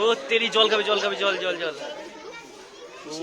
ও তেরি জল খাবে জল খাবে জল জল জল। ও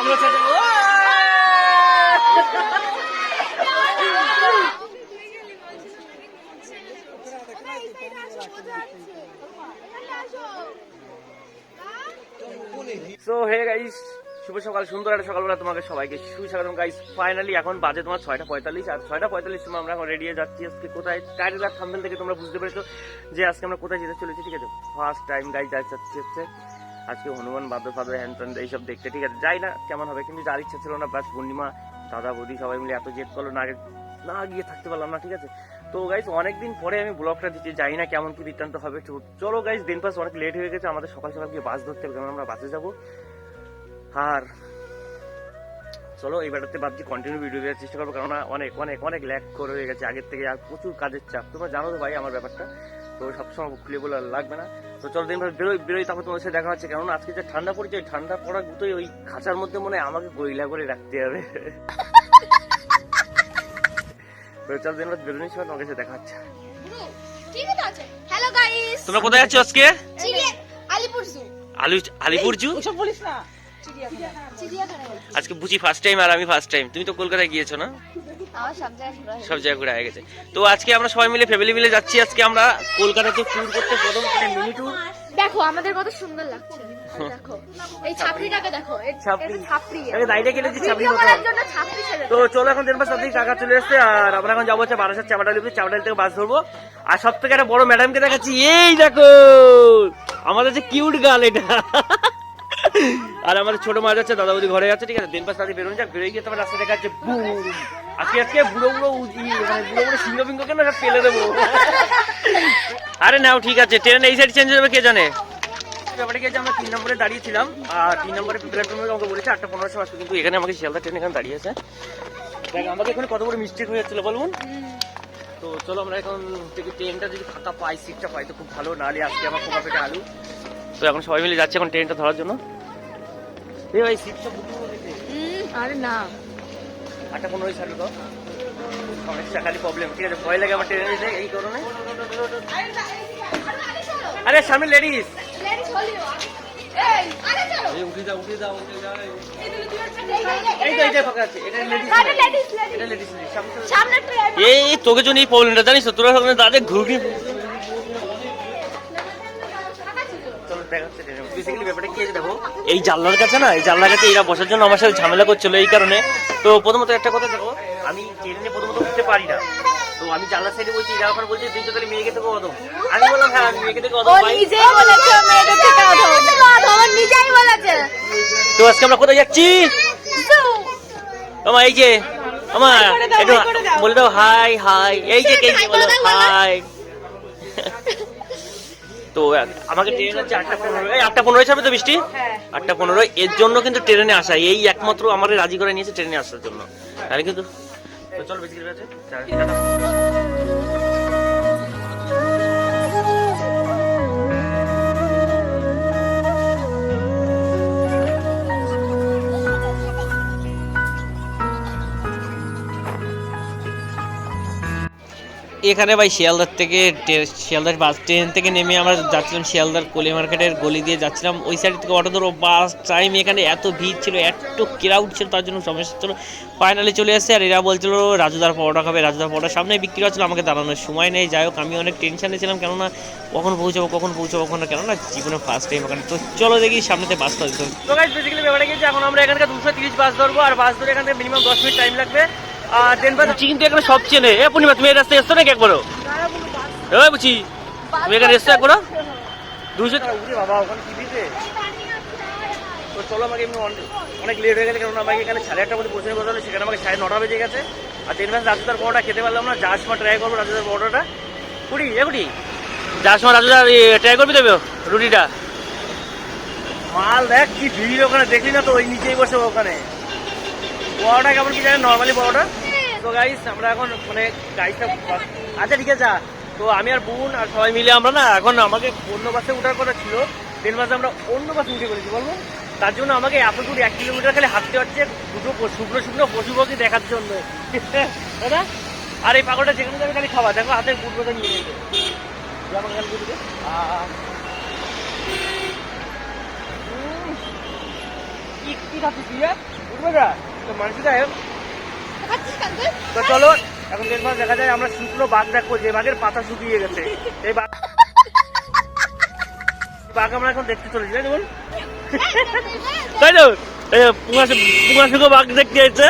আমরা সাথে সো হে গাইস শুভ সকাল, সুন্দর একটা সকালবেলা তোমাকে সবাইকে। সুস্বাগতম গাইস ফাইনালি এখন বাজে তোমার ছয়টা পঁয়তাল্লিশ। আর ছয়টা পঁয়তাল্লিশ সময় আমরা এখন রেডি হয়ে যাচ্ছি আজকে কোথায়? টাইটেল আর থাম্বেল থেকে তোমরা বুঝতে পেরেছ যে আজকে আমরা কোথায় যেতে চলেছি, ঠিক আছে? ফার্স্ট টাইম গাইস যাচ্ছি হচ্ছে আজকে হনুমান বাদর ফাদর হ্যান ত্যান এইসব দেখতে, ঠিক আছে? যাই না কেমন হবে, কিন্তু যার ইচ্ছা ছিল না বাস পূর্ণিমা, দাদা, বৌদি সবাই মিলে এত জেদ করল না, আগে না গিয়ে থাকতে পারলাম না, ঠিক আছে? তো গাইস অনেকদিন পরে আমি ব্লগটা দিচ্ছি, জানি না কেমন কি বৃত্তান্ত হবে। চলো গাইস দিন পাস অনেক লেট হয়ে গেছে, আমাদের সকাল সকাল গিয়ে বাস ধরতে হবে কারণ আমরা বাসে যাব। আর চলো, এই বেটাতে ভাবছি কন্টিনিউ ভিডিও দেওয়ার চেষ্টা করব কারণ অনেক অনেক অনেক ল্যাক করে হয়ে গেছে, আগের থেকে আর প্রচুর কাজের চাপ। তোমরা জানো তো ভাই আমার ব্যাপারটা, তো সবসময় খুলে বলে লাগবে না। তো চলো, দিন ভাই বেরোই বেরোই, তারপর তোমার সাথে দেখা হচ্ছে, কেননা আজকে যে ঠান্ডা পড়েছে, ওই ঠান্ডা পড়া গুতোই ওই খাঁচার মধ্যে মনে হয় আমাকে গইলা করে রাখতে হবে। তো চল দিন ভাই বেরোনি সময় তোমার কাছে দেখা হচ্ছে ঠিক আছে হ্যালো গাইস তোমরা কোথায় যাচ্ছ আজকে? আলিপুর জু আলু আলিপুর জু ওসব বলিস না। আজকে বুঝি ফার্স্ট টাইম আর আমি ফার্স্ট টাইম তুমি তো কলকাতায় গিয়েছো না? সব জায়গায় ঘুরে হয়ে গেছে। তো আজকে আমরা সবাই মিলে ফ্যামিলি মিলে যাচ্ছি আজকে আমরা। কলকাতাতে ট্যুর করতে প্রথম মিনি ট্যুর দেখো আমাদের কত সুন্দর লাগছে। দেখো এই ছাপড়িটাকে দেখো ছাপড়ি। দাইটা কেটেছি ছাপড়ি তো চলো এখন দেড় তাড়াতাড়ি টাকা চলে এসছে আর আমরা এখন যাব হচ্ছে বারাসাত চাপাটালি চাপাটালি থেকে বাস ধরবো। আর সব থেকে একটা বড় ম্যাডামকে দেখাচ্ছি এই দেখো! আমাদের যে কিউট গাল এটা। আর আমাদের ছোট মাছ আছে দাদা বৌদি ঘরে আছে ঠিক আছে? দিন পাঁচ তাড়াতাড়ি বেরোন যাক বেরোয় গিয়ে তারপর রাস্তা দেখাচ্ছে বুম আজকে আজকে বুড়ো বুড়ো উজি মানে বুড়ো বুড়ো সিংহ বিঙ্গ কেন পেলে দেবো। আরে নাও ঠিক আছে ট্রেন এই সাইড চেঞ্জ হবে কে জানে? ব্যাপারে কি আছে, আমরা তিন নম্বরে দাঁড়িয়েছিলাম আর তিন নম্বরে প্ল্যাটফর্মে আমাকে বলেছে আটটা পনেরো সময় আসবে কিন্তু এখানে আমাকে শিয়ালদা ট্রেন এখানে দাঁড়িয়ে আছে দেখ আমাকে এখানে কত বড় মিস্টেক হয়ে যাচ্ছিল বলুন তো চলো আমরা এখন থেকে ট্রেনটা যদি ফাঁকা পাই সিটটা পাই তো খুব ভালো নাহলে আজকে আমার খোকা পেটে আলু। তো এখন সবাই মিলে যাচ্ছে এখন ট্রেনটা ধরার জন্য। এই ভাই সিটটা বুকিং হয়ে গেছে। আরে না। আটটা পনেরোই ছাড়ি তো। সমস্যা খালি প্রবলেম ঠিক আছে ভয় লাগে আমার ট্রেনে যেতে এই কারণে আরে সামনে লেডিস লেডিস এই আরে চলো উঠে যাও উঠে যাও উঠে যাও এই এই তো এইটা ফাঁকা আছে এটা লেডিস আরে ladies, ladies। এটা লেডিস সামনে সামনে ট্রেন এই তোকে জন্য এই প্রবলেমটা জানিস তো তোরা ওখানে দাঁড়িয়ে ঘুরবি এই জানলার কাছে না এই জানলার কাছে এরা বসার জন্য আমার সাথে ঝামেলা করছিল এই কারণে তো প্রথমত একটা কথা দেখো আমি ট্রেনে প্রথমত উঠতে পারি না। তো আমি জানলার সাইডে বলছি এরা এখন বলছে তুই তো তাহলে মেয়েকে থেকে অদম আমি বললাম হ্যাঁ আমি মেয়েকে থেকে ও অদম নিজেই বলেছে মেয়েদের থেকে অধম। ও নিজেই বলেছে তো আজকে আমরা কোথায় যাচ্ছি? আমার এই যে আমার একটু। বলে দাও হাই হাই। এই যে কে hi বলো। হাই। তো আমাকে ট্রেন হচ্ছে আটটা পনেরো। এই আটটা পনেরো ছাড়বে তো বৃষ্টি? হ্যাঁ। আটটা পনেরো এর জন্য কিন্তু ট্রেনে আসা এই একমাত্র আমার রাজি করে নিয়েছে ট্রেনে আসার জন্য। তাহলে কিন্তু তো চলো বেশি আছে এখানে ভাই শিয়ালদার থেকে শিয়ালদার বাস ট্রেন থেকে নেমে আমরা যাচ্ছিলাম শিয়ালদার কলি মার্কেটের গলি দিয়ে যাচ্ছিলাম। ওই সাইড থেকে অটো ধরো, বাস টাইম এখানে এত ভিড় ছিল, এত ক্রাউড ছিল, তার জন্য সমস্যা ছিল। ফাইনালি চলে আসছে আর এরা বলছিল রাজুদার পরোটা খাবে। রাজুদার পরোটা সামনে বিক্রি হচ্ছিল, আমাকে দাঁড়ানোর সময় নেই। যাই হোক, আমি অনেক টেনশনে ছিলাম, কেননা কখন পৌঁছাবো কখন পৌঁছাবো, কখন কেননা জীবনে ফার্স্ট টাইম ওখানে তো চলো দেখি সামনেতে বাস কি এখন আমরা এখানকার দুশো তিরিশ বাস ধরবো, আর বাস ধরে এখান মিনিমাম দশ মিনিট টাইম লাগবে। আর বাস কিন্তু এখানে সব চেনে। এ পূর্ণিমা তুমি এই রাস্তায় এসছো নাকি একবারও? এ বুঝি তুমি এখানে এসছো একবারও? দুশো বাবা ওখানে টিভিতে তো চলো আমাকে এমনি অনেক- লেট হয়ে গেছে কারণ আমাকে এখানে সাড়ে আটটার মধ্যে পৌঁছানো কথা হলো সেখানে আমাকে সাড়ে নটা বেজে গেছে। আর তিন মাস রাজুদার পরোটা খেতে পারলাম না যার সময় ট্রাই করব রাজুদার পরোটাটা। কুড়ি এ কুড়ি যার সময় রাজুদার ট্রাই করবি দেবে রুটিটা? মাল দেখ কি ভিড় ওখানে দেখলি না তো ওই নিচেই বসে ওখানে। পরোটা কেমন কি জানেন? নর্মালি পরোটা তো গাইস আমরা এখন মানে গাইসটা আচ্ছা ঠিক আছে। তো আমি আর বোন আর সবাই মিলে আমরা না এখন আমাকে অন্য বাসে ওঠার কথা ছিল। ট্রেন বাসে আমরা অন্য বাসে উঠে পড়েছি, বলব? তার জন্য আমাকে এত দূর এক কিলোমিটার খালি হাঁটতে হচ্ছে, দুটো শুকনো শুকনো পশু পাখি দেখার জন্য। দাদা, আর এই পাগলটা যেখানে যাবে খালি খাবার, দেখো নিয়ে দিয়ে আমাকে খালি বুটবে আহ কি খাচ্ছিস তুই বুঝবে না তো মানসি সাহেব তো চলো এখন দেড় দেখা যায় আমরা শুকনো বাঘ দেখব যে বাঘের পাতা শুকিয়ে গেছে। এই বাঘ বাঘ আমরা এখন দেখতে চলেছি তাই দেখুন তাই তো পুঙাশুকো বাঘ দেখতে এসেছে।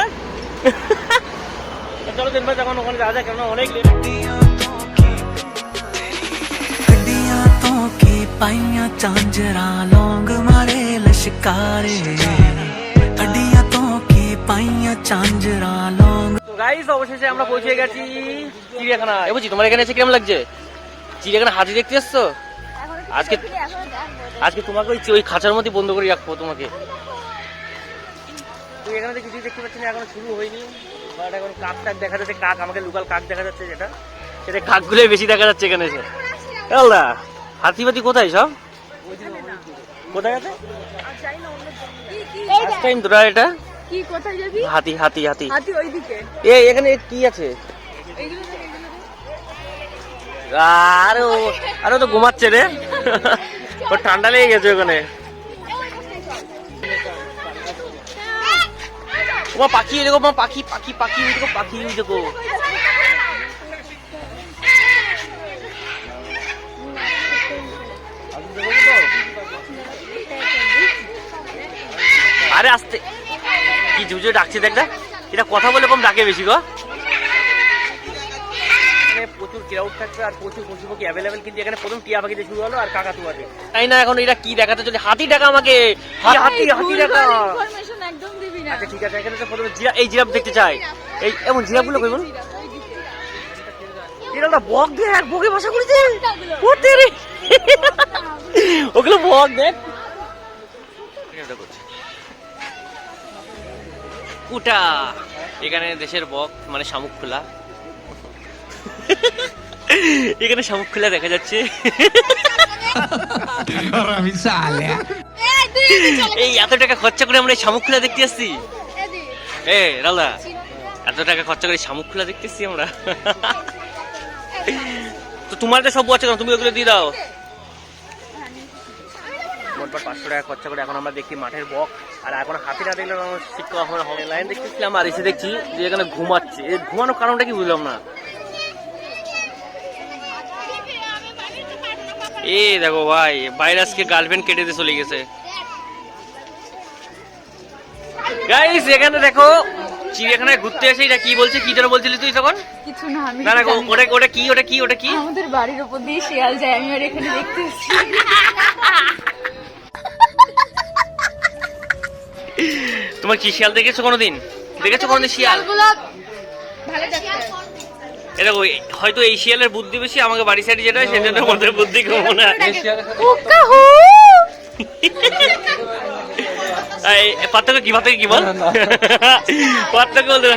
চলো দেড় যখন ওখানে যাওয়া যায় কেন অনেক पाइया चांजरा लौंग मारे लशकारे। পাইয়া চাঞ্জরা লং গাইস অবশেষে আমরা পৌঁছে গেছি চিড়িয়াখানা এ বুঝি তোমার এখানে এসে কেমন লাগছে? চিড়িয়াখানা হাতি দেখতে এসছো? আজকে আজকে তোমাকে ওই ওই খাঁচার মধ্যে বন্ধ করে রাখব তোমাকে। তুই এখানে তো কিছুই দেখতে পাচ্ছি না এখনও শুরু হয়নি। বাট এখন কাক টাক দেখা যাচ্ছে কাক আমাকে লোকাল কাক দেখা যাচ্ছে যেটা। সেটা কাকগুলোই বেশি দেখা যাচ্ছে এখানে এসে। আল্লাহ হাতি বাতি কোথায় সব? কোথায় আছে? এটা? কি কোথায় যাবি? হাতি হাতি হাতি। হাতি ওইদিকে। এ এখানে কি আছে। আরে ও আরে ও তো ঘুমাচ্ছে রে। ও ঠান্ডা লেগে গেছে ওখানে। ওমা পাখি দেখো মা পাখি পাখি পাখি ওই দেখো পাখি দেখো আরে আসতে। কি ঝুঝু ডাকছে দেখ দেখ। এটা কথা বলে কম ডাকে বেশি গো। প্রচুর ক্রাউড থাকবে আর প্রচুর পশু পাখি অ্যাভেলেবেল কিন্তু এখানে প্রথম টিয়া পাখিতে শুরু হলো আর আছে তাই না এখন এটা কি দেখাতে চলে? হাতি ডাকা আমাকে। হাতি হাতি না। আচ্ছা ঠিক আছে এখানে তো প্রথমে জিরা এই জিরাফ দেখতে চাই। এই এমন জিরাফগুলো কই বলুন বক দেখ বকে বাসা করেছে। ওগুলো বক দেখ। এটা করছে। কুটা এখানে দেশের বক মানে শামুক খোলা এখানে শামুক খোলা দেখা যাচ্ছে। এই এত টাকা খরচা করে আমরা এই শামুক খোলা দেখতে আসছি? এ রালা এত টাকা খরচা করে শামুক খোলা দেখতেছি আমরা। তো তোমার তো সব আছে কেন তুমি ওগুলো দিয়ে দাও। মোটবার পাঁচশো টাকা খরচা করে এখন আমরা দেখি মাঠের বক। আর এখন হাতি না দেখলে আমার শিক্ষা হবে লাইন দেখতেছিলাম আর এসে দেখছি যে এখানে ঘুমাচ্ছে। এর ঘুমানোর কারণটা কি বুঝলাম না। এ দেখো ভাই ভাইরাসকে গার্লফ্রেন্ড কেটে দিয়ে চলে গেছে। গাইস এখানে দেখো চিড়িয়াখানায় ঘুরতে এসে এটা কি বলছে কি যেন বলছিলি তুই তখন? কিছু না আমি না না না। ওটা ওটা কি ওটা কি ওটা কি? আমাদের বাড়ির উপর দিয়ে শিয়াল যায় আমি আর এখানে দেখতে তোমার কি শিয়াল দেখেছ কোনোদিন? দেখেছ কোনোদিন শিয়াল? শিয়ালগুলো ভালো দেখতে। এ দেখো হয়তো এই শিয়ালের বুদ্ধি বেশি আমাকে বাড়ি সাইডে যেটা হয় সেজন্য আমাদের বুদ্ধি কম না ওকা হো এই পার্থক্য কি পার্থক্য কি বল? পার্থক্য বলতে।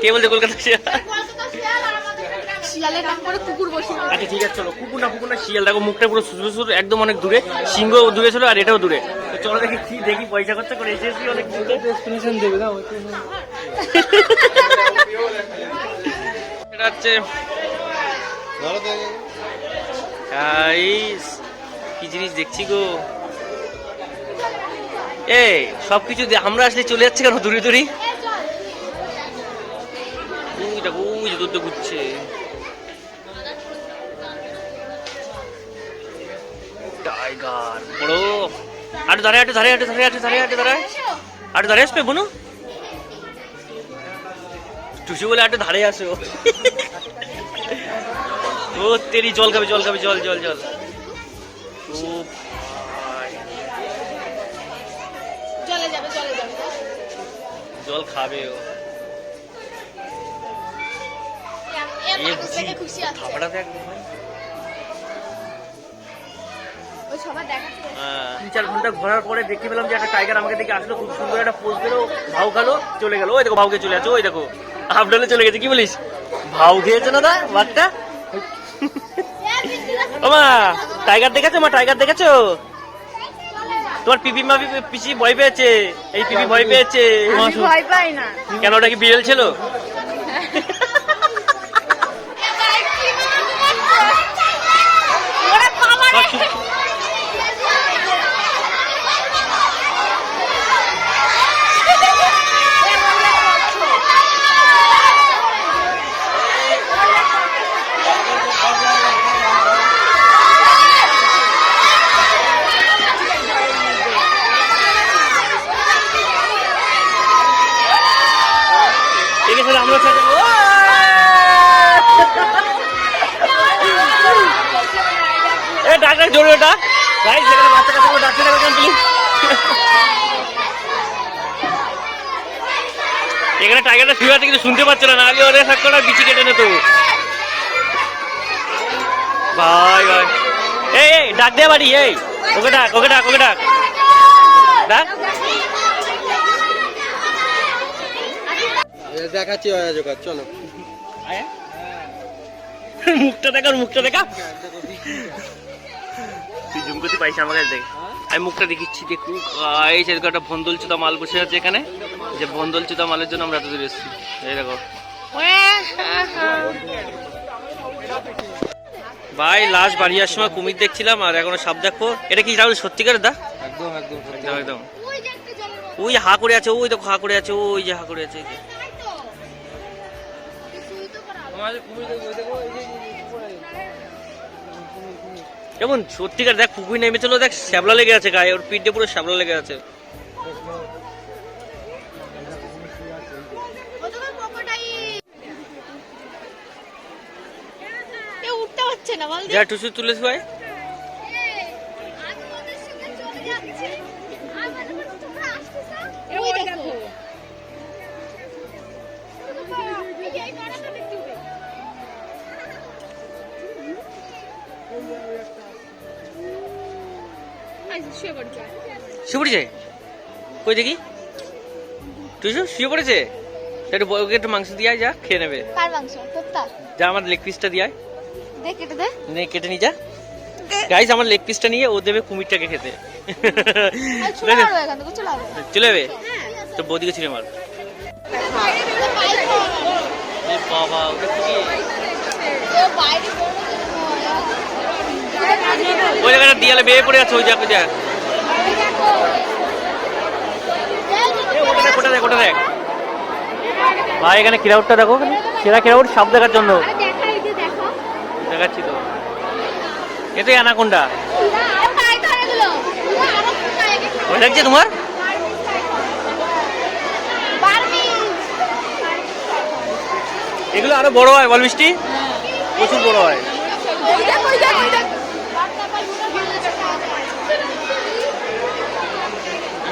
কে বলছে কলকাতা শিয়াল? শিয়ালের নাম করে কুকুর বসে আচ্ছা ঠিক আছে চলো। কুকুর না কুকুর না শিয়াল। দেখো মুখটা পুরো সুসু সুসু একদম অনেক দূরে। সিংহ দূরে ছিল আর এটাও দূরে। তো চলো দেখি কি দেখি পয়সা খরচা করে এসেছি অনেক দূরে। এটা হচ্ছে গাইস কি জিনিস দেখছি গো? এই সবকিছু আমরা আসলে চলে যাচ্ছে কেন দূরে দূরে? ওই দেখো ওই দুধ ঘুরছে। বড়। আটু ধরে আটু ধরে আটু ধরে আটু ধরে আটু ধরে। আটু ধরে আসবে বুনু। টুসু বলে আটু ধারে আসো ও। তেরি জল খাবে জল খাবে জল জল জল। ও জল খাবে ও। খাবারটা দেখ তিন চার ঘণ্টা ঘোরার পরে দেখতে পেলাম যে একটা টাইগার আমাকে দেখে আসলো খুব সুন্দর একটা পোজ দিলো ভাউ খালো চলে গেল। ওই দেখো ভাউকে চলে আছে ওই দেখো। চলে গেছে কি বলিস? ভাও খেয়েছে না দা ওমা টাইগার দেখেছ মা টাইগার দেখেছ? তোমার পিপি মা পিসি ভয় পেয়েছে এই পিপি ভয় পেয়েছে। ভয় পাই না। কেন ওটা কি বিড়াল ছিল ওরা বাবা আর চুপ- ঠিক আছে আমরা সাথে এ ডাক ডাক জোরে ডাক ভাই সেখানে বাচ্চা কাচ্চা গুলো ডাকছে কেন প্লিজ এখানে টাইগারটা শুয়ে আছে কিন্তু শুনতে পাচ্ছে না নাহলে ওরে থাকতো না বিচি কেটে নিত। ভাই ভাই। এই এই ডাক দে বাড়ি এই। ওকে ডাক ওকে ডাক ওকে ডাক। ডাক। দেখাচ্ছি অযোগার চলো। মুখটা দেখা ওর মুখটা দেখা। তুই জুম করতে পাইস আমার কাছে দেখ। আমি মুখটা দেখিচ্ছি দেখু এই যে একটা ভন্দলচুদা মাল বসে আছে এখানে। যে ভন্দলচুদা মালের জন্য আমরা এত দূরে এসেছি। এই দেখো। ভাই লাস্ট বাড়ি আসার সময় কুমির দেখছিলাম আর এখনও সাপ দেখো। এটা কি রাহুল সত্যিকারের দা? একদম একদম ওই হা করে আছে ওই দেখো হা করে আছে ওই যে হা করে আছে। এই যে। কেমন? সত্যিকার দেখ পুকুর নেমেছিল দেখ শ্যাবলা লেগে আছে গায়ে ওর পিঠে পুরো শ্যাবলা লেগে আছে। যা টুসু ভাই। ওই দেখো। শুয়ে পড়ছে কই দেখি? টুসু শুয়ে পড়েছে? একটু ওকে একটু মাংস দিয়ে আয়, যা খেয়ে নেবে। কার মাংস? তোরটা যা আমার লেগ পিসটা দিয়ে আয়। দে কেটে দে। নে কেটে নিয়ে যা। গাইজ আমার লেগ পিসটা নিয়ে ও দেবে কুমিরটাকে খেতে। চলে যাবে? তো বৌদিকে ছিঁড়ে মার। বাবা ওটা কি? ওই জায়গাটা দিয়ালে বেয়ে পড়ে আছে ওই জায়গা ভাই এখানে ক্রাউডটা দেখো সেরা ক্রাউড সাপ দেখার জন্য। দেখাচ্ছি তো। এটাই অ্যানাকোন্ডা। ওই লাগছে তোমার? এগুলো আরও বড় হয় বল মিষ্টি। প্রচুর বড় হয় এ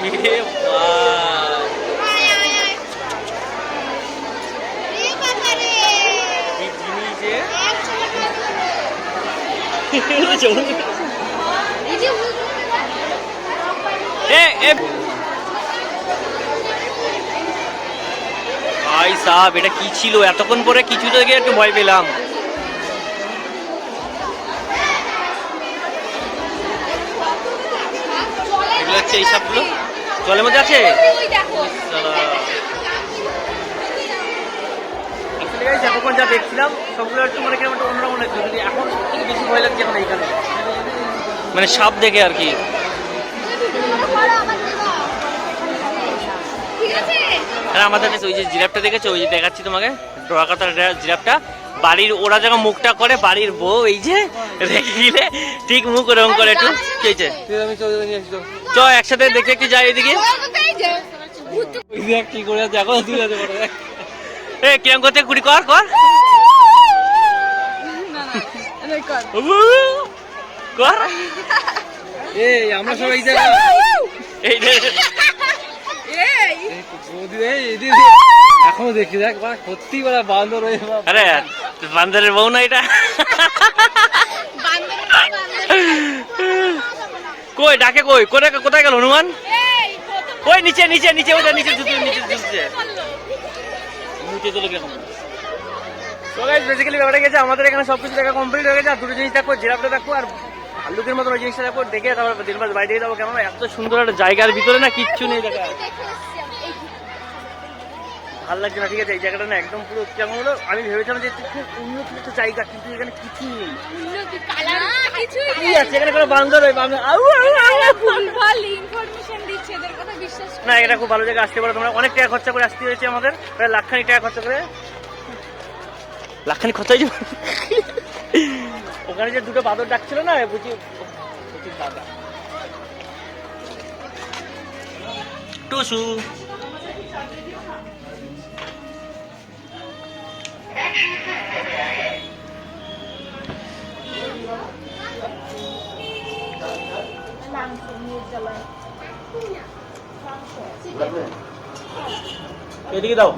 ভাই, সাহেব এটা কি ছিল? এতক্ষণ পরে কিছু থেকে একটু ভয় পেলাম। এগুলো হচ্ছে এই সাপগুলো জলের মধ্যে আছে। আসলে যা দেখছিলাম সবগুলো একটু মানে কেমন একটা অন্যরকম লাগছে যদি এখন থেকে বেশি ভয় লাগছে এখন এইখানে। মানে সাপ দেখে আর কি। আর আমাদের কাছে ওই যে জিরাফটা দেখেছ? ওই যে দেখাচ্ছি তোমাকে। ডোরাকাতার জিরাফটা। বাড়ির ওরা যখন মুখটা করে বাড়ির বউ এই যে রেখে দিলে ঠিক মুখ ওরকম করে একটু কি হয়েছে? তুই আমি চলে নিয়ে আসি তো চ একসাথে দেখে একটু যাই এদিকে। কি করে এ করতে কুড়ি কর কর। কর। এই আমরা সবাই এই জায়গায়। এই এখনও দেখি দেখ সত্যি বলা বান্দর আরে বান্দরের বউ না এটা কই ডাকে কই কোথায় কোথায় গেল হনুমান ওই নিচে নিচে নিচে ওটা নিচে ঢুকছে নিচে ঢুকছে নিচে চলে গেলাম তো গাইস বেসিক্যালি ব্যাপারটা গেছে আমাদের এখানে সবকিছু দেখা কমপ্লিট হয়ে গেছে আর দুটো জিনিস দেখব জিরাফটা দেখব আর ভাল্লুকের মতো ওই জিনিসটা দেখব দেখে তারপর দিন বাদ বাইরে যাব কেন এত সুন্দর একটা জায়গার ভিতরে না কিচ্ছু নেই দেখা ভালো লাগছে না ঠিক আছে? এই জায়গাটা না একদম পুরো কেমন হলো আমি ভেবেছিলাম যে খুব উন্নত একটা জায়গা কিন্তু এখানে কিছু নেই। কিছুই কি আছে? এখানে কোনো বান্দর ওই বান্দর আউ। ভুলভাল ইনফরমেশন দিচ্ছে এদের কথা বিশ্বাস না এটা খুব ভালো জায়গা আসতে পারো তোমরা। অনেক টাকা খরচা করে আসতে হয়েছে আমাদের। প্রায় লাখখানি টাকা খরচা করে। লাখখানি খরচা হয়েছে? ওখানে যে দুটো বাদর ডাকছিল না বুঝি বুঝি দাদা টুসু। এদিকে দাও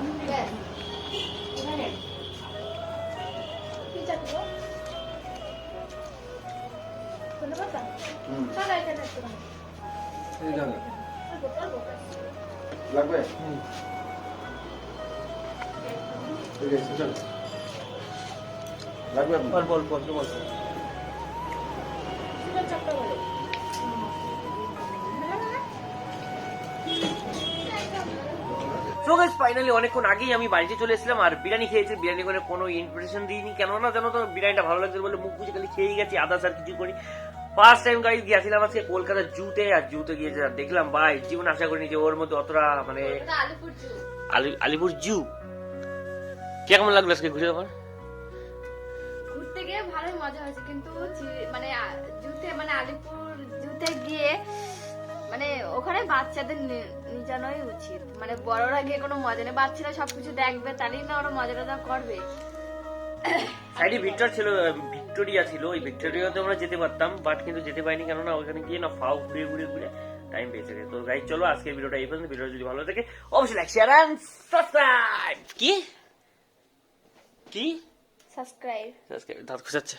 লাগবে চল লাগবে? বল বল বল ফাইনালি অনেকক্ষণ আগেই আমি বাড়িতে চলে এসেছিলাম আর বিরিয়ানি খেয়েছি। বিরিয়ানি করে কোনো ইনফরমেশন দিইনি। কেননা জানো তো বিরিয়ানিটা ভালো লাগছে বলে মুখ বুঝে খালি খেয়েই গেছি আদার্স আর কিছু করি ফার্স্ট টাইম গাড়ি গিয়েছিলাম আজকে কলকাতার জুতে আর জুতে গিয়ে দেখলাম ভাই জীবন আশা করিনি যে ওর মধ্যে অতটা মানে আলিপুর জু। আলি- আলিপুর জু। কেমন লাগল আজকে ঘুরে আমার ঘুরতে গিয়ে ভালোই মজা হয়েছে কিন্তু মানে জুতে মানে আলিপুর জুতে গিয়ে মানে ওখানে বাচ্চাদের নি- নিয়ে যাওয়াই উচিত। মানে বড়রা গিয়ে কোনো মজা নেই বাচ্চারা সবকিছু দেখবে তাহলেই না ওরা মজা টজা করবে। সাইডে ভিক্টর ছিল ভিক্টোরিয়া ছিল ওই ভিক্টোরিয়াতে আমরা যেতে পারতাম বাট কিন্তু যেতে পারিনি কেননা ওখানে গিয়ে না ফাউ ঘুরে ঘুরে ঘুরে টাইম পেয়েছে তো গাইজ চলো আজকের ভিডিওটা এই পর্যন্ত। ভিডিও যদি ভালো থাকে অবশ্যই লাইক শেয়ার এন্ড সাবস্ক্রাইব কি? কি সাবস্ক্রাইব সাবস্ক্রাইব দাঁত খোঁচাচ্ছে